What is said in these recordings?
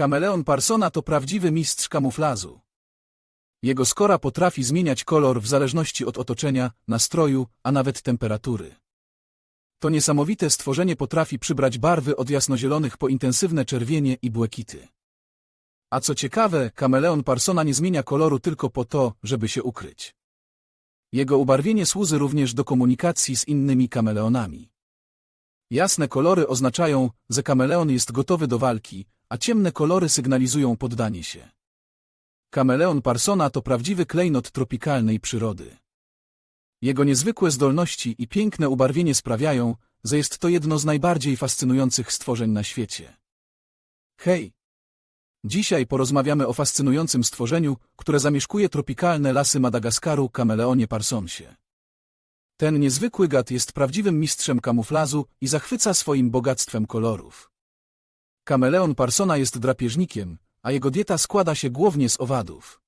Kameleon Parsona to prawdziwy mistrz kamuflażu. Jego skora potrafi zmieniać kolor w zależności od otoczenia, nastroju, a nawet temperatury. To niesamowite stworzenie potrafi przybrać barwy od jasnozielonych po intensywne czerwienie i błękity. A co ciekawe, kameleon Parsona nie zmienia koloru tylko po to, żeby się ukryć. Jego ubarwienie służy również do komunikacji z innymi kameleonami. Jasne kolory oznaczają, że kameleon jest gotowy do walki, a ciemne kolory sygnalizują poddanie się. Kameleon Parsona to prawdziwy klejnot tropikalnej przyrody. Jego niezwykłe zdolności i piękne ubarwienie sprawiają, że jest to jedno z najbardziej fascynujących stworzeń na świecie. Hej! Dzisiaj porozmawiamy o fascynującym stworzeniu, które zamieszkuje tropikalne lasy Madagaskaru, kameleonie parsonsie. Ten niezwykły gad jest prawdziwym mistrzem kamuflażu i zachwyca swoim bogactwem kolorów. Kameleon parsona jest drapieżnikiem, a jego dieta składa się głównie z owadów.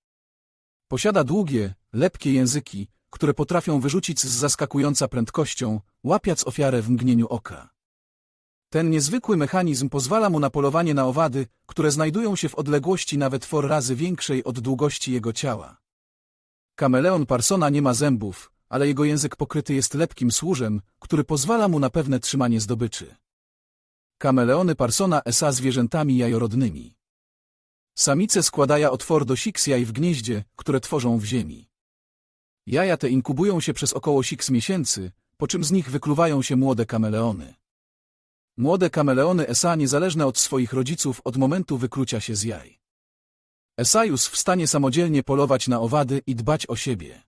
Posiada długie, lepkie języki, które potrafią wyrzucić z zaskakująca prędkością, łapiąc ofiarę w mgnieniu oka. Ten niezwykły mechanizm pozwala mu na polowanie na owady, które znajdują się w odległości nawet for razy większej od długości jego ciała. Kameleon Parsona nie ma zębów, ale jego język pokryty jest lepkim służem, który pozwala mu na pewne trzymanie zdobyczy. Kameleony Parsona SA zwierzętami jajorodnymi. Samice składają otwór do siks jaj w gnieździe, które tworzą w ziemi. Jaja te inkubują się przez około siks miesięcy, po czym z nich wykluwają się młode kameleony. Młode kameleony SA niezależne od swoich rodziców od momentu wyklucia się z jaj. Esajus w stanie samodzielnie polować na owady i dbać o siebie.